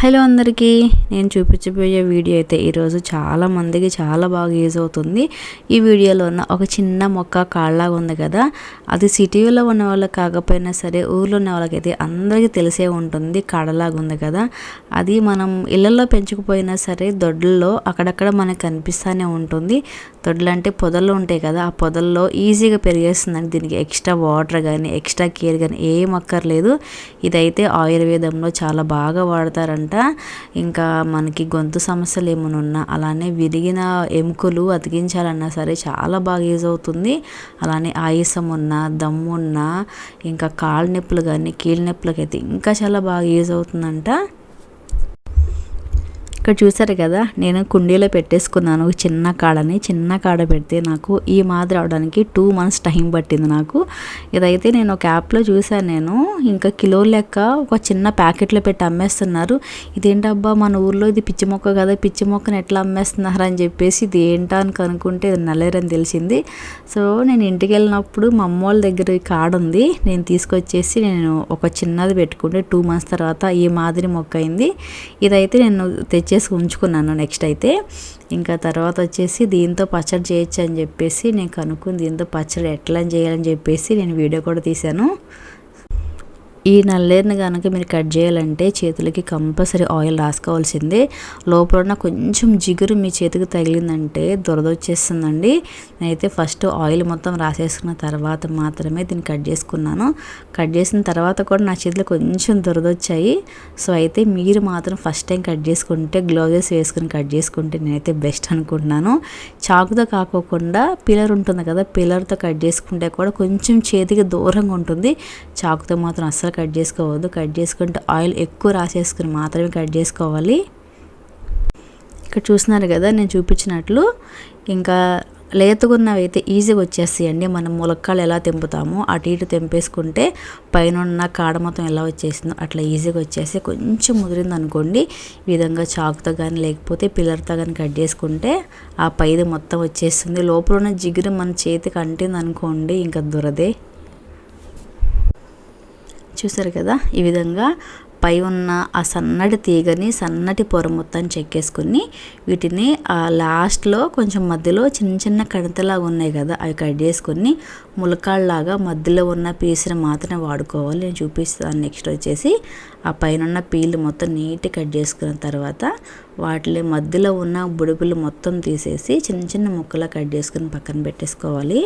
Hello అందరికీ నేను చూపించబోయే వీడియో అయితే ఈరోజు చాలా మందికి చాలా బాగా యూజ్ అవుతుంది. ఈ వీడియోలో ఉన్న ఒక చిన్న మొక్క కాళ్ళలాగా ఉంది కదా అది సిటీలో ఉన్న వాళ్ళకి కాకపోయినా సరే ఊర్లో ఉన్న వాళ్ళకైతే అందరికీ తెలిసే ఉంటుంది కాడలాగా ఉంది కదా. అది మనం ఇళ్ళల్లో పెంచుకుపోయినా సరే దొడ్లలో అక్కడక్కడ మనకు కనిపిస్తూనే ఉంటుంది. దొడ్లు అంటే పొదలు ఉంటాయి కదా ఆ పొదల్లో ఈజీగా పెరిగేస్తుందండి. దీనికి ఎక్స్ట్రా వాటర్ కానీ ఎక్స్ట్రా కేర్ కానీ ఏం అక్కర్లేదు ఇదైతే ఆయుర్వేదంలో చాలా బాగా వాడతారంట ఇంకా మనకి గొంతు సమస్యలు ఏమైనా ఉన్నా అలానే విరిగిన ఎముకలు అతికించాలన్నా సరే చాలా బాగా యూజ్ అవుతుంది. అలానే ఆయాసం ఉన్నా దమ్ము ఉన్నా ఇంకా కాళ్ళ నొప్పులు కానీ కీళ్ళ నొప్పులకి అయితే ఇంకా చాలా బాగా యూజ్ అవుతుందంట. ఇక్కడ చూసారు కదా నేను కుండీలో పెట్టేసుకున్నాను. చిన్న కాడని చిన్న కాడ పెడితే నాకు ఈ మాదిరి అవడానికి టూ మంత్స్ టైం పట్టింది నాకు. ఇదైతే నేను ఒక యాప్లో చూసాను నేను. ఇంకా కిలో లెక్క ఒక చిన్న ప్యాకెట్లో పెట్టి అమ్మేస్తున్నారు. ఇదేంటబ్బా మన ఊర్లో ఇది పిచ్చి మొక్క కదా పిచ్చి మొక్కను ఎట్లా అమ్మేస్తున్నారు అని చెప్పేసి ఇది ఏంటా అని కనుక్కుంటే ఇది నల్లేరని తెలిసింది. సో నేను ఇంటికి వెళ్ళినప్పుడు మా అమ్మ వాళ్ళ దగ్గర కాడ ఉంది. నేను తీసుకొచ్చేసి నేను ఒక చిన్నది పెట్టుకుంటే టూ మంత్స్ తర్వాత ఈ మాదిరి మొక్క అయింది. ఇదైతే నేను తెచ్చే చేసి ఉంచుకున్నాను నెక్స్ట్ అయితే. ఇంకా తర్వాత వచ్చేసి దీంతో పచ్చడి చేయొచ్చు అని చెప్పేసి నేను కనుక్కుని దీంతో పచ్చడి ఎట్లా చేయాలని చెప్పేసి నేను వీడియో కూడా తీశాను. ఈ నల్లేరుని కనుక మీరు కట్ చేయాలంటే చేతులకి కంపల్సరీ ఆయిల్ రాసుకోవాల్సిందే. లోపల ఉన్న కొంచెం జిగురు మీ చేతికి తగిలిందంటే దురద వచ్చేస్తుందండి నేనైతే ఫస్ట్ ఆయిల్ మొత్తం రాసేసుకున్న తర్వాత మాత్రమే దీన్ని కట్ చేసుకున్నాను. కట్ చేసిన తర్వాత కూడా నా చేతులు కొంచెం దురద వచ్చాయి సో అయితే మీరు మాత్రం ఫస్ట్ టైం కట్ చేసుకుంటే గ్లోవెస్ వేసుకుని కట్ చేసుకుంటే నేనైతే బెస్ట్ అనుకుంటున్నాను. చాకుతో కాకోకుండా పిల్లర్ ఉంటుంది కదా పిల్లర్తో కట్ చేసుకుంటే కూడా కొంచెం చేతికి దూరంగా ఉంటుంది. చాకుతో మాత్రం అస్సలు కట్ చేసుకోవద్దు. కట్ చేసుకుంటే ఆయిల్ ఎక్కువ రాసేసుకుని మాత్రమే కట్ చేసుకోవాలి. ఇక్కడ చూస్తున్నారు కదా నేను చూపించినట్లు ఇంకా లేతగున్నవి అయితే ఈజీగా వచ్చేస్తాయండి. మనం ములక్కాలు ఎలా తెంపుతామో అటు ఇటు తెంపేసుకుంటే పైన ఉన్న కాడ మొత్తం ఎలా వచ్చేసిందో అట్లా ఈజీగా వచ్చేసి కొంచెం ముదిరింది అనుకోండి ఈ విధంగా చాకుతో కానీ లేకపోతే పిల్లర్తో కానీ కట్ చేసుకుంటే ఆ పైది మొత్తం వచ్చేస్తుంది. లోపల ఉన్న జిగురు మన చేతికి అంటింది అనుకోండి ఇంకా దురదే. చూసారు కదా? ఈ విధంగా పై ఉన్న ఆ సన్నటి తీగని సన్నటి పొర మొత్తాన్ని చెక్కేసుకుని వీటిని ఆ లాస్ట్లో కొంచెం మధ్యలో చిన్న చిన్న కణితలాగా ఉన్నాయి కదా? అవి కట్ చేసుకుని ములకాళ్ళలాగా మధ్యలో ఉన్న పీసుని మాత్రమే వాడుకోవాలి. నేను చూపిస్తాను నెక్స్ట్ వచ్చేసి ఆ పైన ఉన్న పీలు మొత్తం నీట్గా కట్ చేసుకున్న తర్వాత వాటిని మధ్యలో ఉన్న బుడుపులు మొత్తం తీసేసి చిన్న చిన్న ముక్కలా కట్ చేసుకుని పక్కన పెట్టేసుకోవాలి.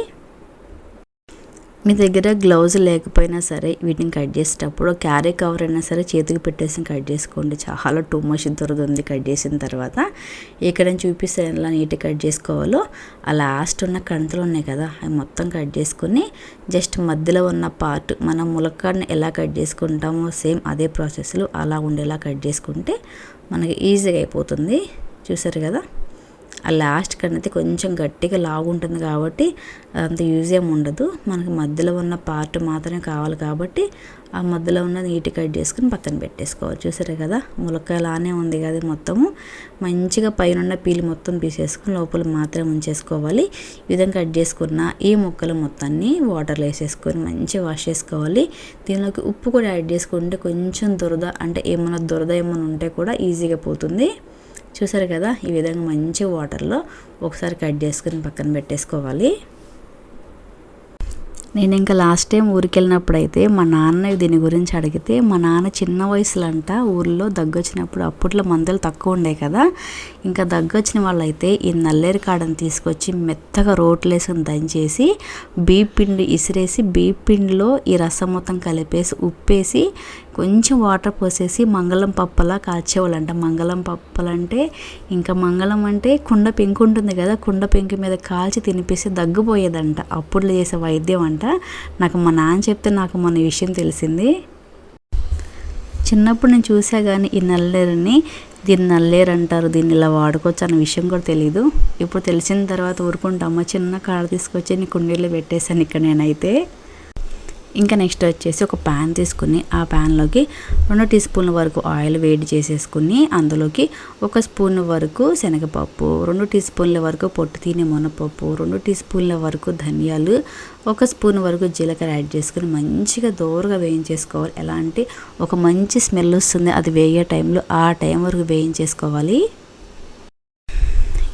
మీ దగ్గర గ్లౌజ్ లేకపోయినా సరే వీటిని కట్ చేసేటప్పుడు క్యారీ కవర్ అయినా సరే చేతికి పెట్టేసి కట్ చేసుకోండి. చాలా టూ మచ్ దొరుకుతుంది కట్ చేసిన తర్వాత. ఇక్కడ చూపిస్తే ఎలా నీట్గా కట్ చేసుకోవాలో ఆ లాస్ట్ ఉన్న కంతలు ఉన్నాయి కదా అవి మొత్తం కట్ చేసుకుని జస్ట్ మధ్యలో ఉన్న పార్ట్ మనం ములక్కాడని ఎలా కట్ చేసుకుంటామో సేమ్ అదే ప్రాసెస్లో అలా ఉండేలా కట్ చేసుకుంటే మనకి ఈజీగా అయిపోతుంది. చూసారు కదా? ఆ లాస్ట్ కన్నైతే కొంచెం గట్టిగా లాగుంటుంది కాబట్టి అంత యూజ్ ఏమి ఉండదు. మనకి మధ్యలో ఉన్న పార్ట్ మాత్రమే కావాలి కాబట్టి ఆ మధ్యలో ఉన్న నీటి కట్ చేసుకుని పక్కన పెట్టేసుకోవచ్చు. చూసారు కదా? ములక్కాయ లానే ఉంది కదా మొత్తము. మంచిగా పైన పీలు మొత్తం తీసేసుకుని లోపల మాత్రం ఉంచేసుకోవాలి. ఈ విధంగా కట్ చేసుకున్న ఈ ముక్కలు మొత్తాన్ని వాటర్లో వేసేసుకొని మంచిగా వాష్ చేసుకోవాలి. దీనిలోకి ఉప్పు కూడా యాడ్ చేసుకుంటే కొంచెం దురద అంటే ఏమైనా దురద ఏమైనా ఉంటే కూడా ఈజీగా పోతుంది. చూసారు కదా? ఈ విధంగా మంచి వాటర్లో ఒకసారి కట్ చేసుకుని పక్కన పెట్టేసుకోవాలి. నేను ఇంకా లాస్ట్ టైం ఊరికి వెళ్ళినప్పుడు అయితే మా నాన్న దీని గురించి అడిగితే మా నాన్న చిన్న వయసులో అంట ఊర్లో దగ్గొచ్చినప్పుడు అప్పట్లో మందులు తక్కువ ఉండే కదా? ఇంకా దగ్గొచ్చిన వాళ్ళైతే ఈ నల్లేరు కాడను తీసుకొచ్చి మెత్తగా రోట్లేసుకుని దంచేసి బీప్ పిండి ఇసిరేసి బీప్ పిండిలో ఈ రసం మొత్తం కలిపేసి ఉప్పేసి కొంచెం వాటర్ పోసేసి మంగళం పప్పలా కాల్చేవాళ్ళంట. మంగళం పప్పలంటే ఇంకా మంగళం అంటే కుండ పెంకు ఉంటుంది కదా కుండ పెంకు మీద కాల్చి తినిపిస్తే దగ్గుపోయేదంట. అప్పుడు చేసే వైద్యం అంట. నాకు మా నాన్న చెప్తే నాకు మన విషయం తెలిసింది. చిన్నప్పుడు నేను చూసా కానీ ఈ నల్లేరుని దీన్ని నల్లేరు అంటారు దీన్ని ఇలా వాడుకోవచ్చు అన్న విషయం కూడా తెలియదు ఇప్పుడు తెలిసిన తర్వాత ఊరుకుంటామా చిన్న కాడ తీసుకొచ్చి నీ కుండీలో పెట్టేశాను ఇక్కడ నేనైతే. ఇంకా నెక్స్ట్ వచ్చేసి ఒక ప్యాన్ తీసుకుని ఆ ప్యాన్లోకి రెండు టీ స్పూన్ల వరకు ఆయిల్ వేడి చేసేసుకుని అందులోకి ఒక స్పూన్ వరకు శనగపప్పు రెండు టీ స్పూన్ల వరకు పొట్టు తినే మునపప్పు రెండు టీ స్పూన్ల వరకు ధనియాలు ఒక స్పూన్ వరకు జీలకర్ర యాడ్ చేసుకుని మంచిగా దోరగా వేయించేసుకోవాలి. ఎలా అంటే ఒక మంచి స్మెల్ వస్తుంది అది వేగే టైంలో ఆ టైం వరకు వేయించేసుకోవాలి.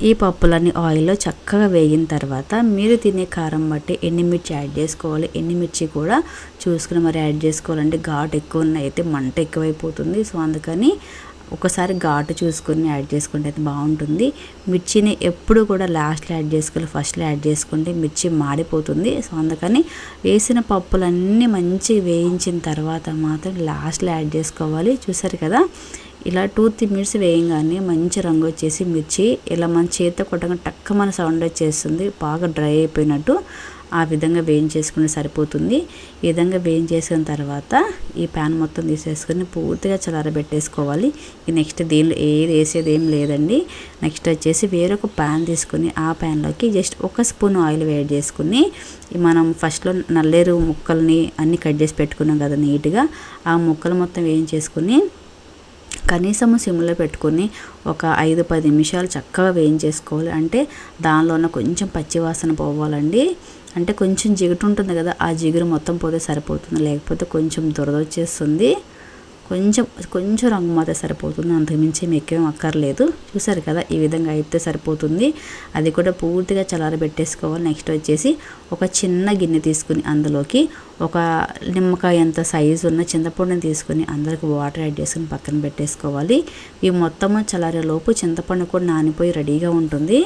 ఈ పప్పులన్నీ ఆయిల్లో చక్కగా వేగిన తర్వాత మీరు తినే కారం బట్టి ఎండుమిర్చి యాడ్ చేసుకోవాలి ఎండుమిర్చి కూడా చూసుకుని మరి యాడ్ చేసుకోవాలంటే ఘాటు ఎక్కువ అయితే మంట ఎక్కువైపోతుంది. సో అందుకని ఒకసారి ఘాటు చూసుకుని యాడ్ చేసుకుంటే అయితే బాగుంటుంది. మిర్చిని ఎప్పుడు కూడా లాస్ట్లో యాడ్ చేసుకోవాలి ఫస్ట్లో యాడ్ చేసుకుంటే మిర్చి మాడిపోతుంది. సో అందుకని వేసిన పప్పులన్నీ మంచి వేయించిన తర్వాత మాత్రం లాస్ట్లో యాడ్ చేసుకోవాలి. చూసారు కదా? ఇలా టూ త్రీ మినిట్స్ వేయంగానే మంచి రంగు వచ్చేసి మిర్చి ఇలా మన చేతితో కొట్టగా టక్క మన సౌండ్ వచ్చేస్తుంది బాగా డ్రై అయిపోయినట్టు ఆ విధంగా వేయించేసుకుంటే సరిపోతుంది. ఈ విధంగా వేయించేసిన తర్వాత ఈ ప్యాన్ మొత్తం తీసేసుకొని పూర్తిగా చల్లారబెట్టేసుకోవాలి. ఈ నెక్స్ట్ దీనిలో ఏది వేసేది ఏం లేదండి. నెక్స్ట్ వచ్చేసి వేరొక ప్యాన్ తీసుకుని ఆ ప్యాన్లోకి జస్ట్ ఒక స్పూన్ ఆయిల్ వేడి చేసుకుని మనం ఫస్ట్లో నల్లేరు ముక్కల్ని అన్నీ కట్ చేసి పెట్టుకున్నాం కదా నీట్గా ఆ ముక్కలు మొత్తం వేయించేసుకుని కనీసం సిమ్లో పెట్టుకొని ఒక ఐదు పది నిమిషాలు చక్కగా వేయించేసుకోవాలి. అంటే దానిలోన కొంచెం పచ్చివాసన పోవాలండి. అంటే కొంచెం జిగుటు ఉంటుంది కదా ఆ జిగురు మొత్తం పోతే సరిపోతుంది. లేకపోతే కొంచెం దురద వచ్చేస్తుంది. కొంచెం కొంచెం రంగు మాత్రం సరిపోతుంది. అంతకుమించి మెక్కేం అక్కర్లేదు. చూసారు కదా ఈ విధంగా అయితే సరిపోతుంది. అది కూడా పూర్తిగా చల్లారబెట్టేసుకోవాలి. నెక్స్ట్ వచ్చేసి ఒక చిన్న గిన్నె తీసుకుని అందులోకి ఒక నిమ్మకాయ ఎంత సైజు ఉన్న చింతపండుని తీసుకుని అందరికి వాటర్ యాడ్ చేసుకుని పక్కన పెట్టేసుకోవాలి. ఈ మొత్తము చల్లారేలోపు చింతపండు కూడా నానిపోయి రెడీగా ఉంటుంది.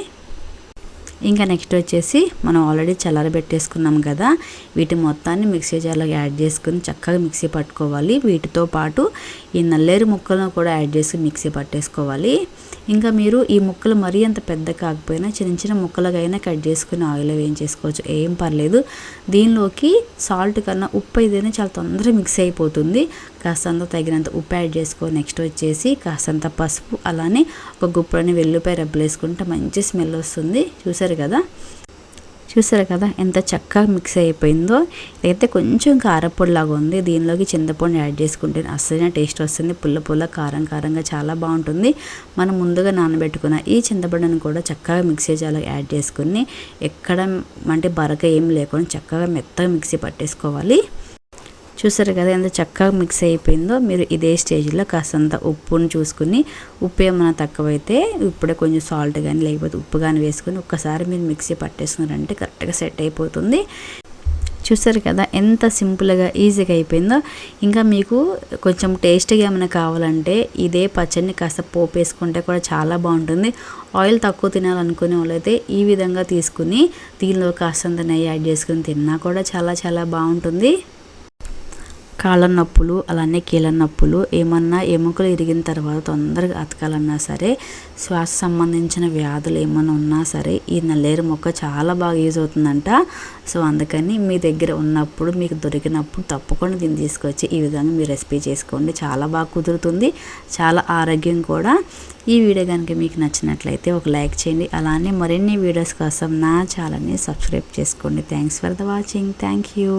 ఇంకా నెక్స్ట్ వచ్చేసి మనం ఆల్రెడీ చల్లారబెట్టేసుకున్నాం కదా. వీటి మొత్తాన్ని మిక్సీ జార్లో యాడ్ చేసుకుని చక్కగా మిక్సీ పట్టుకోవాలి. వీటితో పాటు ఈ నల్లేరు ముక్కలను కూడా యాడ్ చేసి మిక్సీ పట్టేసుకోవాలి. ఇంకా మీరు ఈ ముక్కలు మరీ అంత పెద్ద కాకపోయినా చిన్న చిన్న ముక్కలుగా కట్ చేసుకుని ఆయిల్ వేయించేసుకోవచ్చు. ఏం పర్లేదు. దీనిలోకి సాల్ట్ కన్నా ఉప్పు అయితేనే చాలా తొందరగా మిక్స్ అయిపోతుంది. కాస్తంత తగినంత ఉప్పు యాడ్ చేసుకో. నెక్స్ట్ వచ్చేసి కాస్తంత పసుపు అలానే ఒక గుప్పని వెల్లుపాయ రబ్బలేసుకుంటే మంచి స్మెల్ వస్తుంది. చూసారు? కదా? చూసారు కదా ఎంత చక్కగా మిక్స్ అయిపోయిందో? అయితే కొంచెం కారపొడిలాగా ఉంది దీనిలోకి చింతపండు యాడ్ చేసుకుంటే అసలైన టేస్ట్ వస్తుంది. పుల్ల పుల్ల కారం కారంగా చాలా బాగుంటుంది. మనం ముందుగా నానబెట్టుకున్న ఈ చింతపండుని కూడా చక్కగా మిక్సీ జాలో యాడ్ చేసుకుని ఎక్కడ అంటే బరక ఏం లేకుండా చక్కగా మెత్తగా మిక్సీ పట్టేసుకోవాలి. చూసారు కదా ఎంత చక్కగా మిక్స్ అయిపోయిందో మీరు ఇదే స్టేజ్లో కాస్తంత ఉప్పుని చూసుకుని ఉప్పు ఏమైనా తక్కువైతే ఇప్పుడే కొంచెం సాల్ట్ కానీ లేకపోతే ఉప్పు కానీ వేసుకొని ఒక్కసారి మీరు మిక్సీ పట్టేసుకున్నారంటే కరెక్ట్గా సెట్ అయిపోతుంది. చూసారు కదా ఎంత సింపుల్గా ఈజీగా అయిపోయిందో. ఇంకా మీకు కొంచెం టేస్ట్గా ఏమైనా కావాలంటే ఇదే పచ్చడిని కాస్త పోపు వేసుకుంటే కూడా చాలా బాగుంటుంది. ఆయిల్ తక్కువ తినాలనుకునే వాళ్ళైతే ఈ విధంగా తీసుకుని దీనిలో కాస్తంత నెయ్యి యాడ్ చేసుకుని తిన్నా కూడా చాలా చాలా బాగుంటుంది. కాళ్ళ నొప్పులు అలానే కీళ్ళ నొప్పులు ఏమన్నా ఎముకలు ఇరిగిన తర్వాత తొందరగా అతకాలన్నా సరే శ్వాస సంబంధించిన వ్యాధులు ఏమన్నా ఉన్నా సరే ఈ నల్లేరు మొక్క చాలా బాగా యూజ్ అవుతుందంట. సో అందుకని మీ దగ్గర ఉన్నప్పుడు మీకు దొరికినప్పుడు తప్పకుండా దీన్ని తీసుకొచ్చి ఈ విధంగా మీరు రెసిపీ చేసుకోండి. చాలా బాగా కుదురుతుంది. చాలా ఆరోగ్యం కూడా. ఈ వీడియో కనుక మీకు నచ్చినట్లయితే ఒక లైక్ చేయండి. అలానే మరిన్ని వీడియోస్ కోసం నా ఛానల్ని సబ్స్క్రైబ్ చేసుకోండి. Thanks for the watching. Thank you.